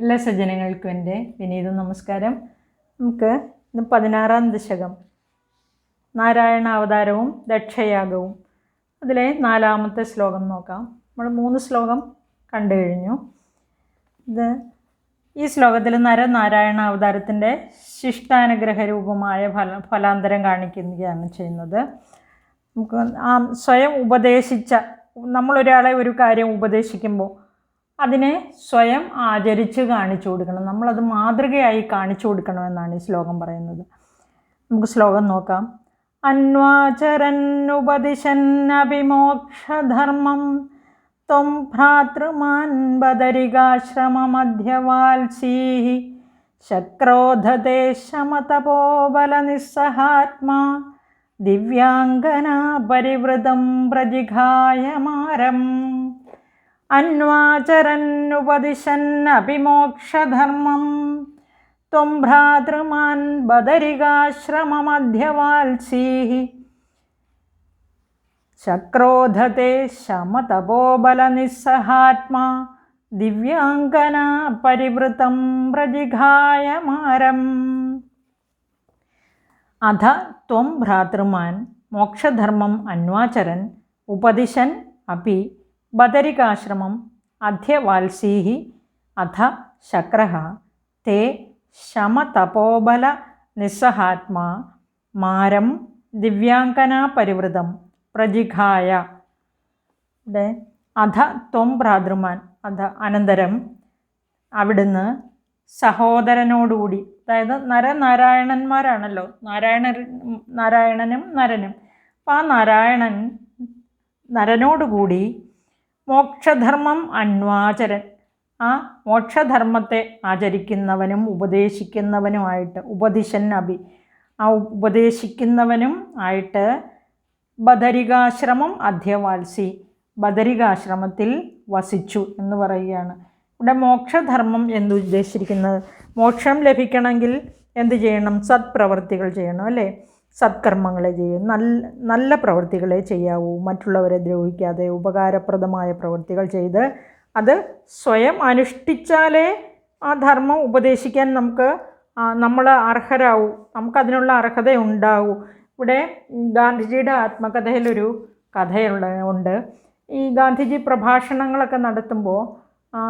എല്ലാ സജ്ജനങ്ങൾക്കും എന്റെ വിനീത നമസ്കാരം. നമുക്ക് ഇന്ന് പതിനാറാം ദശകം. നാരായണ അവതാരവും ദക്ഷയാഗവും. അതിലെ നാലാമത്തെ ശ്ലോകം നോക്കാം. നമ്മൾ മൂന്ന് ശ്ലോകം കണ്ടു കഴിഞ്ഞു. ഇത് ഈ ശ്ലോകത്തിൽ നരനാരായണ അവതാരത്തിന്റെ ശിഷ്ടാനുഗ്രഹ രൂപമായ ഫല ഫലാന്തരം കാണിക്കുകയാണ് ചെയ്യുന്നത്. നമുക്ക് ആ സ്വയം ഉപദേശിച്ച നമ്മളൊരാളെ ഒരു കാര്യം ഉപദേശിക്കുമ്പോൾ അതിനെ സ്വയം ആചരിച്ച് കാണിച്ചു കൊടുക്കണം. നമ്മളത് മാതൃകയായി കാണിച്ചു കൊടുക്കണമെന്നാണ് ഈ ശ്ലോകം പറയുന്നത്. നമുക്ക് ശ്ലോകം നോക്കാം. അന്വാചരന്നുപദിശന്നഭിമോക്ഷധർമ്മം ത്വം ഭ്രാതൃമാൻ ബദരികാശ്രമമധ്യവാത്സീ ശക്രോധദേശമതപോബല ശമതപോബലനിസ്സഹാത്മാ ദിവ്യാംഗന പരിവൃതം പ്രജിഘായമാരം. അന്വാചരന്നുപദിശന്നഭിമോക്ഷധർമ്മം ത്വം ഭ്രാതൃമാൻ ബദരികാശ്രമമധ്യവാത്സീ ശക്രോധത്തെ ശമതപോബലനിസ്സഹാത്മാ ദിവ്യാംഗന പരിവൃതം പ്രജിഘായമാരം അധ ത്വം ഭ്രാതൃമാൻ മോക്ഷധർമ്മം അന്വാചരൻ ഉപദിശൻ അപി ബദരികാശ്രമം അധ്യവാത്സീഹി അധ ശക്രഃ തേ ശമതപോബല നിസ്സഹാത്മാ മാരം ദിവ്യാങ്കനാപരിവൃതം പ്രജിഘായ. അധ ത്വം ഭ്രാതൃമാൻ അധ അനന്തരം അവിടുന്ന് സഹോദരനോടുകൂടി അതായത് നരനാരായണന്മാരാണല്ലോ നാരായണ നാരായണനും നരനും അപ്പം ആ നാരായണൻ നരനോടുകൂടി മോക്ഷധർമ്മം അന്വാചരൻ. ആ മോക്ഷധർമ്മത്തെ ആചരിക്കുന്നവനും ഉപദേശിക്കുന്നവനുമായിട്ട് ഉപദിശൻ അഭി. ആ ഉപദേശിക്കുന്നവനും ആയിട്ട് ബദരികാശ്രമം അധ്യവാത്സി. ബദരികാശ്രമത്തിൽ വസിച്ചു എന്ന് പറയുകയാണ്. ഇവിടെ മോക്ഷധർമ്മം എന്ന് ഉദ്ദേശിച്ചിരിക്കുന്നത്? മോക്ഷം ലഭിക്കണമെങ്കിൽ എന്ത് ചെയ്യണം? സത്പ്രവർത്തികൾ ചെയ്യണം അല്ലേ? സത്കർമ്മങ്ങളെ ചെയ്യും. നല്ല നല്ല പ്രവൃത്തികളെ ചെയ്യാവൂ. മറ്റുള്ളവരെ ദ്രോഹിക്കാതെ ഉപകാരപ്രദമായ പ്രവൃത്തികൾ ചെയ്ത് അത് സ്വയം അനുഷ്ഠിച്ചാലേ ആ ധർമ്മം ഉപദേശിക്കാൻ നമുക്ക് നമ്മൾ അർഹരാവൂ. നമുക്കതിനുള്ള അർഹത ഉണ്ടാവൂ ഇവിടെ ഗാന്ധിജിയുടെ ആത്മകഥയിലൊരു കഥയുള്ള ഉണ്ട്. ഈ ഗാന്ധിജി പ്രഭാഷണങ്ങളൊക്കെ നടത്തുമ്പോൾ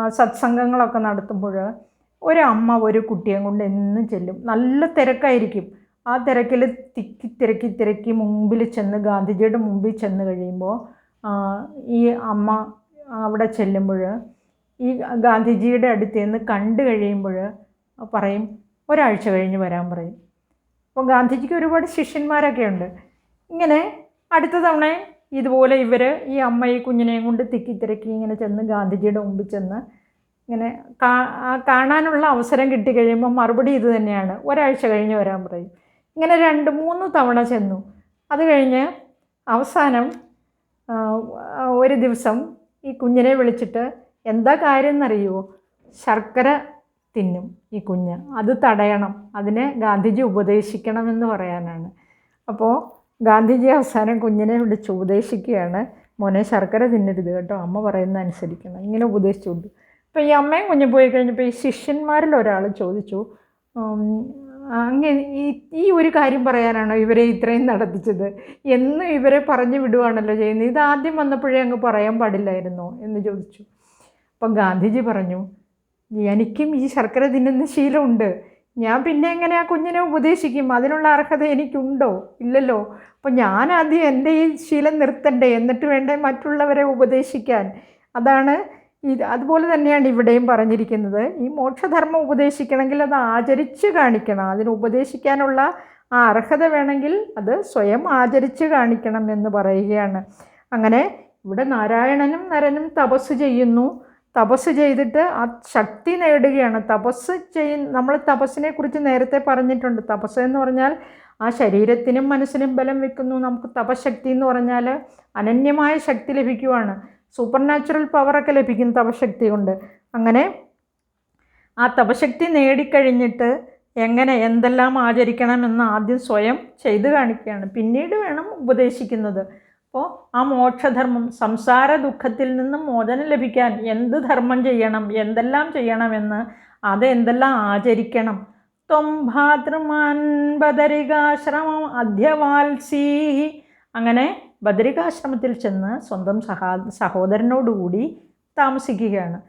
സത്സംഗങ്ങളൊക്കെ നടത്തുമ്പോൾ ഒരു അമ്മ ഒരു കുട്ടിയെ കൊണ്ട് എന്നും ചെല്ലും. നല്ല തിരക്കായിരിക്കും. ആ തിരക്കിൽ തിക്കി തിരക്കി തിരക്കി മുമ്പിൽ ചെന്ന് ഗാന്ധിജിയുടെ മുമ്പിൽ ചെന്ന് കഴിയുമ്പോൾ ഈ അമ്മ അവിടെ ചെല്ലുമ്പോൾ ഈ ഗാന്ധിജിയുടെ അടുത്ത് നിന്ന് കണ്ടു കഴിയുമ്പോൾ പറയും ഒരാഴ്ച കഴിഞ്ഞ് വരാൻ പറയും. അപ്പോൾ ഗാന്ധിജിക്ക് ഒരുപാട് ശിഷ്യന്മാരൊക്കെ ഉണ്ട്. ഇങ്ങനെ അടുത്ത തവണ ഇതുപോലെ ഇവർ ഈ അമ്മ ഈ കുഞ്ഞിനെയും കൊണ്ട് തിക്കി തിരക്കി ഇങ്ങനെ ചെന്ന് ഗാന്ധിജിയുടെ മുമ്പിൽ ചെന്ന് ഇങ്ങനെ കാണാനുള്ള അവസരം കിട്ടി കഴിയുമ്പോൾ മറുപടി ഇത് തന്നെയാണ്. ഒരാഴ്ച കഴിഞ്ഞ് വരാൻ പറയും. ഇങ്ങനെ രണ്ട് മൂന്ന് തവണ ചെന്നു. അത് കഴിഞ്ഞ് അവസാനം ഒരു ദിവസം ഈ കുഞ്ഞിനെ വിളിച്ചിട്ട് എന്താ കാര്യം എന്നറിയുമോ ശർക്കര തിന്നും ഈ കുഞ്ഞ്. അത് തടയണം. അതിനെ ഗാന്ധിജി ഉപദേശിക്കണമെന്ന് പറയാനാണ്. അപ്പോൾ ഗാന്ധിജി അവസാനം കുഞ്ഞിനെ വിളിച്ച് ഉപദേശിക്കുകയാണ്. മോനെ ശർക്കര തിന്നരുത് കേട്ടോ. അമ്മ പറയുന്ന അനുസരിക്കണം. ഇങ്ങനെ ഉപദേശിച്ചുകൊണ്ട്. അപ്പോൾ ഈ അമ്മയും കുഞ്ഞ് പോയി കഴിഞ്ഞപ്പോൾ ഈ ശിഷ്യന്മാരിൽ ഒരാൾ ചോദിച്ചു അങ്ങനെ ഈ ഒരു കാര്യം പറയാനാണോ ഇവരെ ഇത്രയും നടത്തിച്ചത്? എന്ന് ഇവരെ പറഞ്ഞു വിടുവാണല്ലോ ചെയ്യുന്നത്. ഇത് ആദ്യം വന്നപ്പോഴേ അങ്ങ് പറയാൻ പാടില്ലായിരുന്നോ എന്ന് ചോദിച്ചു. അപ്പം ഗാന്ധിജി പറഞ്ഞു എനിക്കും ഈ ശർക്കര തിന്നുന്ന ശീലമുണ്ട്. ഞാൻ പിന്നെ എങ്ങനെ ആ കുഞ്ഞിനെ ഉപദേശിക്കും? അതിനുള്ള അർഹത എനിക്കുണ്ടോ? ഇല്ലല്ലോ. അപ്പോൾ ഞാൻ ആദ്യം എന്റെ ഈ ശീലം നിർത്തണ്ടേ. എന്നിട്ട് വേണ്ടേ മറ്റുള്ളവരെ ഉപദേശിക്കാൻ. അതാണ് ഇത് അതുപോലെ തന്നെയാണ് ഇവിടെയും പറഞ്ഞിരിക്കുന്നത്. ഈ മോക്ഷധർമ്മം ഉപദേശിക്കണമെങ്കിൽ അത് ആചരിച്ച് കാണിക്കണം. അതിന് ഉപദേശിക്കാനുള്ള ആ അർഹത വേണമെങ്കിൽ അത് സ്വയം ആചരിച്ച് കാണിക്കണം എന്ന് പറയുകയാണ്. അങ്ങനെ ഇവിടെ നാരായണനും നരനും തപസ് ചെയ്യുന്നു. തപസ് ചെയ്തിട്ട് ആ ശക്തി നേടുകയാണ്. തപസ് ചെയ്യ നമ്മൾ തപസ്സിനെ കുറിച്ച് നേരത്തെ പറഞ്ഞിട്ടുണ്ട്. തപസ് എന്ന് പറഞ്ഞാൽ ആ ശരീരത്തിനും മനസ്സിനും ബലം വെക്കുന്നു. നമുക്ക് തപശക്തി എന്ന് പറഞ്ഞാൽ അനന്യമായ ശക്തി ലഭിക്കുവാണ്. സൂപ്പർ നാച്ചുറൽ പവറൊക്കെ ലഭിക്കും തപശക്തി കൊണ്ട് അങ്ങനെ ആ തപശക്തി നേടിക്കഴിഞ്ഞിട്ട് എങ്ങനെ എന്തെല്ലാം ആചരിക്കണം എന്ന് ആദ്യം സ്വയം ചെയ്തു കാണിക്കുകയാണ്. പിന്നീട് വേണം ഉപദേശിക്കുന്നത്. അപ്പോൾ ആ മോക്ഷധർമ്മം സംസാര ദുഃഖത്തിൽ നിന്നും മോചനം ലഭിക്കാൻ എന്ത് ധർമ്മം ചെയ്യണം എന്തെല്ലാം ചെയ്യണമെന്ന് അത് എന്തെല്ലാം ആചരിക്കണം. ത്വം ഭാതൃമാൻ ബദരികാശ്രമം അങ്ങനെ ബദരികാശ്രമത്തിൽ ചെന്ന് സ്വന്തം സഹാ സഹോദരനോടുകൂടി താമസിക്കുകയാണ്.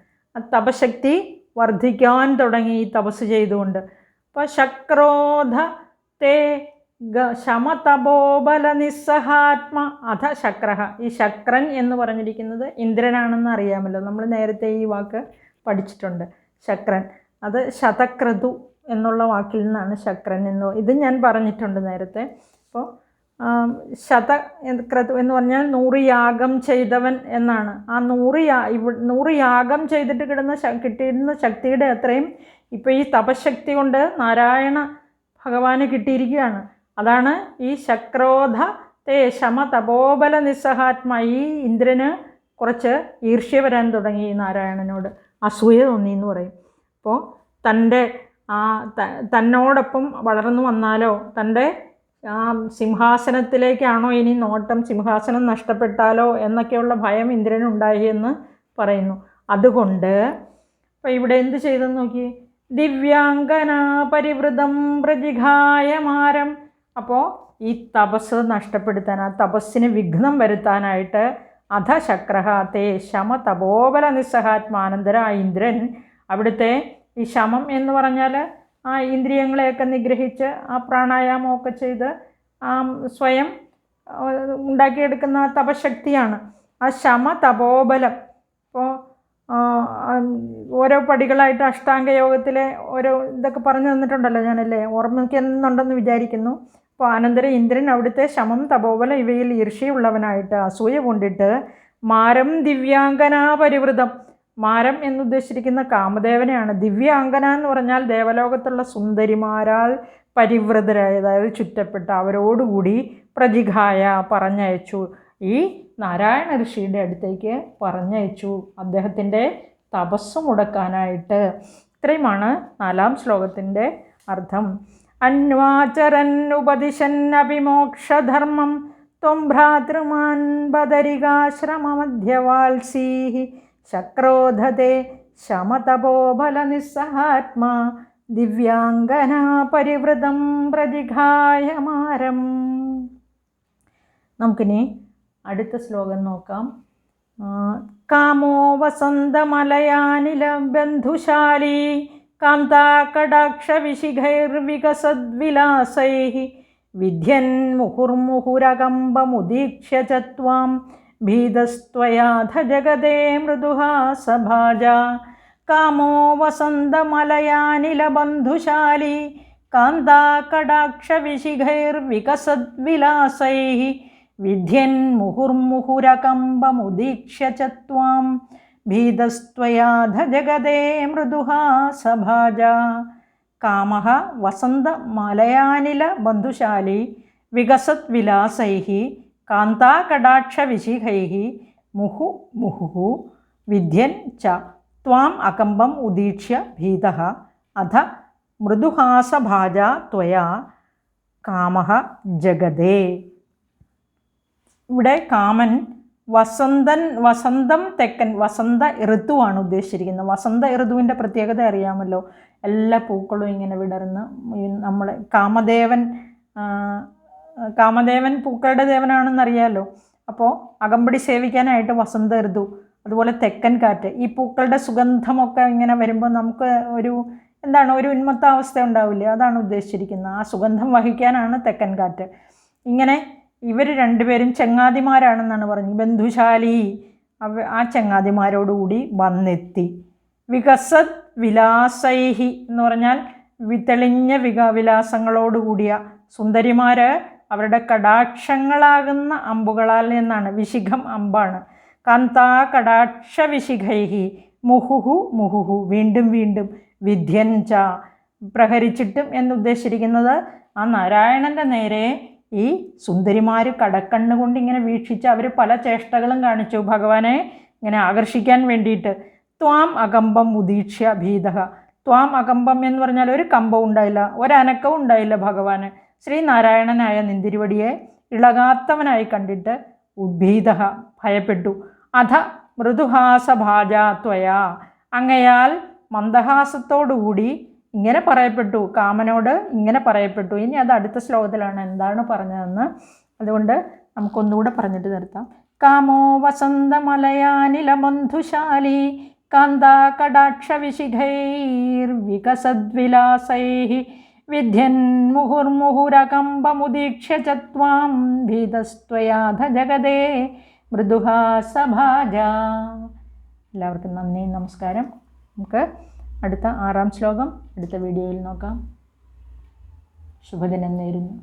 തപശക്തി വർദ്ധിക്കാൻ തുടങ്ങി തപസ് ചെയ്തുകൊണ്ട്. അപ്പോൾ ശക്രോധ തേ ശമതപോബല നിസ്സഹാത്മ അധ ശക്ര ഈ ശക്രൻ എന്ന് പറഞ്ഞിരിക്കുന്നത് ഇന്ദ്രനാണെന്ന് അറിയാമല്ലോ. നമ്മൾ നേരത്തെ ഈ വാക്ക് പഠിച്ചിട്ടുണ്ട്. ശക്രൻ. അത് ശതക്രതു എന്നുള്ള വാക്കിൽ നിന്നാണ് ശക്രൻ എന്ന്. ഇത് ഞാൻ പറഞ്ഞിട്ടുണ്ട് നേരത്തെ. അപ്പോൾ ശത ക്രതു എന്ന് പറഞ്ഞാൽ നൂറ് യാഗം ചെയ്തവൻ എന്നാണ്. ആ നൂറ് യാ ഇവ നൂറ് യാഗം ചെയ്തിട്ട് കിടന്ന കിട്ടിയിരുന്ന ശക്തിയുടെ അത്രയും ഇപ്പോൾ ഈ തപശക്തി കൊണ്ട് നാരായണ ഭഗവാന് കിട്ടിയിരിക്കുകയാണ്. അതാണ് ഈ ശക്രോധ തേ ശമ തപോബല നിസ്സഹാത്മ ഈ ഇന്ദ്രന് കുറച്ച് ഈർഷ്യ വരാൻ തുടങ്ങി ഈ നാരായണനോട്. അസൂയ തോന്നി എന്ന് പറയും. അപ്പോൾ തന്റെ ആ തന്നോടൊപ്പം വളർന്നു വന്നാലോ തന്റെ ആ സിംഹാസനത്തിലേക്കാണോ ഇനി നോട്ടം? സിംഹാസനം നഷ്ടപ്പെട്ടാലോ എന്നൊക്കെയുള്ള ഭയം ഇന്ദ്രനുണ്ടായി എന്ന് പറയുന്നു. അതുകൊണ്ട് അപ്പോൾ ഇവിടെ എന്ത് ചെയ്തെന്ന് നോക്കി. ദിവ്യാംഗന പരിവൃതം പ്രതിഘായമാരം അപ്പോൾ ഈ തപസ് നഷ്ടപ്പെടുത്താൻ ആ തപസ്സിന് വിഘ്നം വരുത്താനായിട്ട് അധശക്രഹ തേ ശമ തപോബല നിസ്സഹാത്മാനന്തര ഇന്ദ്രൻ അവിടുത്തെ ഈ ശമം എന്ന് പറഞ്ഞാൽ ആ ഇന്ദ്രിയങ്ങളെയൊക്കെ നിഗ്രഹിച്ച് ആ പ്രാണായാമമൊക്കെ ചെയ്ത് ആ സ്വയം ഉണ്ടാക്കിയെടുക്കുന്ന തപശക്തിയാണ്. ആ ശമ തപോബലം. ഇപ്പോൾ ഓരോ പടികളായിട്ട് അഷ്ടാംഗ യോഗത്തിലെ ഓരോ ഇതൊക്കെ പറഞ്ഞു തന്നിട്ടുണ്ടല്ലോ ഞാനല്ലേ? ഓർമ്മിക്കുന്നുണ്ടെന്ന് വിചാരിക്കുന്നു. അപ്പോൾ അനന്തരം ഇന്ദ്രൻ അവിടുത്തെ ശമം തപോബലം ഇവയിൽ ഈർഷ്യയുള്ളവനായിട്ട് അസൂയ കൊണ്ടിട്ട് മാരം ദിവ്യാംഗനാ പരിവൃതം മാരം എന്നുദ്ദേശിച്ചിരിക്കുന്ന കാമദേവനെയാണ്. ദിവ്യാംഗന എന്ന് പറഞ്ഞാൽ ദേവലോകത്തുള്ള സുന്ദരിമാരാൽ പരിവൃതരായ അതായത് ചുറ്റപ്പെട്ട അവരോടുകൂടി പ്രതിഘായ പറഞ്ഞയച്ചു. ഈ നാരായണ ഋഷിയുടെ അടുത്തേക്ക് പറഞ്ഞയച്ചു അദ്ദേഹത്തിന്റെ തപസ് മുടക്കാനായിട്ട്. ഇത്രയുമാണ് നാലാം ശ്ലോകത്തിന്റെ അർത്ഥം. അഭിമോക്ഷധർമ്മം ത്വം ഭ്രാതൃമാൻ ബദരികാശ്രമമധ്യവാത്സീഹി ശക്രോധത്തെ ശമതപോബല നിസ്സഹാത്മാ ദിവ്യാംഗനാ പരിവൃതം പ്രജിഘായമാരം നമുക്കിനി അടുത്ത ശ്ലോകം നോക്കാം. ആ, കാമോ വസന്തമലയാനില ബന്ധുശാലി കാന്താകടാക്ഷവിശിഖൈർവികസദ്വിലാസൈ വിദ്യൻ മുഹുർമുഹുരകമ്പമുദീക്ഷ്യ ച ത്വാം ഭീതസ്ത്വയാധ ജഗദേ മൃദുഹാസഭാജ. കാമോ വസന്തമലയാനിലബന്ധുശാലി. കാന്താകടാക്ഷവിശിഖൈർവികസദ്വിലാസൈ. വിദ്യൻ മുഹുർമുഹുരകമ്പമുദീക്ഷ്യ ച ത്വാം. ഭീതസ്ത്വയാധ ജഗദേ മൃദുഹാസഭാജ. കാമഃ വസന്തമലയാനില ബന്ധുശാലി വികസത് വിലാസൈ കാന്താകടാക്ഷവിശിഖൈ മുഹു മുഹു വിദ്യൻ ച. ത്വാം അകമ്പം ഉദീക്ഷ്യ ഭീത. അധ മൃദുഹാസഭാജ ത്വയാ കാമ ജഗതേ. ഇവിടെ കാമൻ വസന്തൻ വസന്തം തെക്കൻ വസന്ത ഋതുവാണ് ഉദ്ദേശിച്ചിരിക്കുന്നത്. വസന്ത ഋതുവിന്റെ പ്രത്യേകത അറിയാമല്ലോ. എല്ലാ പൂക്കളും ഇങ്ങനെ വിടർന്ന് നമ്മൾ കാമദേവൻ കാമദേവൻ പൂക്കളുടെ ദേവനാണെന്നറിയാലോ? അപ്പോൾ അകമ്പടി സേവിക്കാനായിട്ട് വസന്ത ഋതു അതുപോലെ തെക്കൻ കാറ്റ്. ഈ പൂക്കളുടെ സുഗന്ധമൊക്കെ ഇങ്ങനെ വരുമ്പോൾ നമുക്ക് ഒരു എന്താണ് ഒരു ഉന്മത്താവസ്ഥ ഉണ്ടാവില്ലേ? അതാണ് ഉദ്ദേശിച്ചിരിക്കുന്നത്. ആ സുഗന്ധം വഹിക്കാനാണ് തെക്കൻ കാറ്റ്. ഇങ്ങനെ ഇവർ രണ്ടുപേരും ചങ്ങാതിമാരാണെന്നാണ് പറഞ്ഞത്. ബന്ധുശാലി അവ ആ ചങ്ങാതിമാരോടുകൂടി വന്നെത്തി. വികസത് വിലാസൈഹി എന്ന് പറഞ്ഞാൽ വിതെളിഞ്ഞ വിക വിലാസങ്ങളോടുകൂടിയ സുന്ദരിമാർ അവരുടെ കടാക്ഷങ്ങളാകുന്ന അമ്പുകളാൽ നിന്നാണ്. വിശിഖം അമ്പാണ്. കാന്താ കടാക്ഷ വിശിഖൈഹി മുഹുഹു മുഹുഹു. വീണ്ടും വീണ്ടും. വിദ്യൻ ച. പ്രഹരിച്ചിട്ടും എന്നുദ്ദേശിച്ചിരിക്കുന്നത് ആ നാരായണന്റെ നേരെ ഈ സുന്ദരിമാർ കടക്കണ്ണുകൊണ്ട് ഇങ്ങനെ വീക്ഷിച്ച് അവർ പല ചേഷ്ടകളും കാണിച്ചു. ഭഗവാനെ ഇങ്ങനെ ആകർഷിക്കാൻ വേണ്ടിയിട്ട്. ത്വാം അകമ്പം ഉദീക്ഷ്യ ഭീതഹ. ത്വാം അകമ്പം എന്ന് പറഞ്ഞാൽ ഒരു കമ്പം ഉണ്ടായില്ല. ഒരനക്കവും ഉണ്ടായില്ല ഭഗവാന്. ശ്രീനാരായണനായ നിന്തിരിവടിയെ ഇളകാത്തവനായി കണ്ടിട്ട് ഉദ്ഭീത ഭയപ്പെട്ടു. അധ മൃദുഹാസഭാജ ത്വയാ. അങ്ങയാൽ മന്ദഹാസത്തോടുകൂടി ഇങ്ങനെ പറയപ്പെട്ടു. കാമനോട് ഇങ്ങനെ പറയപ്പെട്ടു. ഇനി അത് അടുത്ത ശ്ലോകത്തിലാണ് എന്താണ് പറഞ്ഞതെന്ന്. അതുകൊണ്ട് നമുക്കൊന്നുകൂടെ പറഞ്ഞിട്ട് നിർത്താം. കാമോ വസന്തമലയാനിലബന്ധുശാലി കാന്താകടാക്ഷവിശിഖൈർവികസദ്വിലാസൈ വിദ്യന്മുഹുർമുഹുരകമ്പമുദീക്ഷ്യ च त्वां ഭീതസ്ത്വയാധ जगदे മൃദുഹാസഭാജ എല്ലാവർക്കും നന്ദി നമസ്കാരം. നമുക്ക് അടുത്ത ആറാം ശ്ലോകം അടുത്ത വീഡിയോയിൽ നോക്കാം. ശുഭദിനം നേരുന്നു.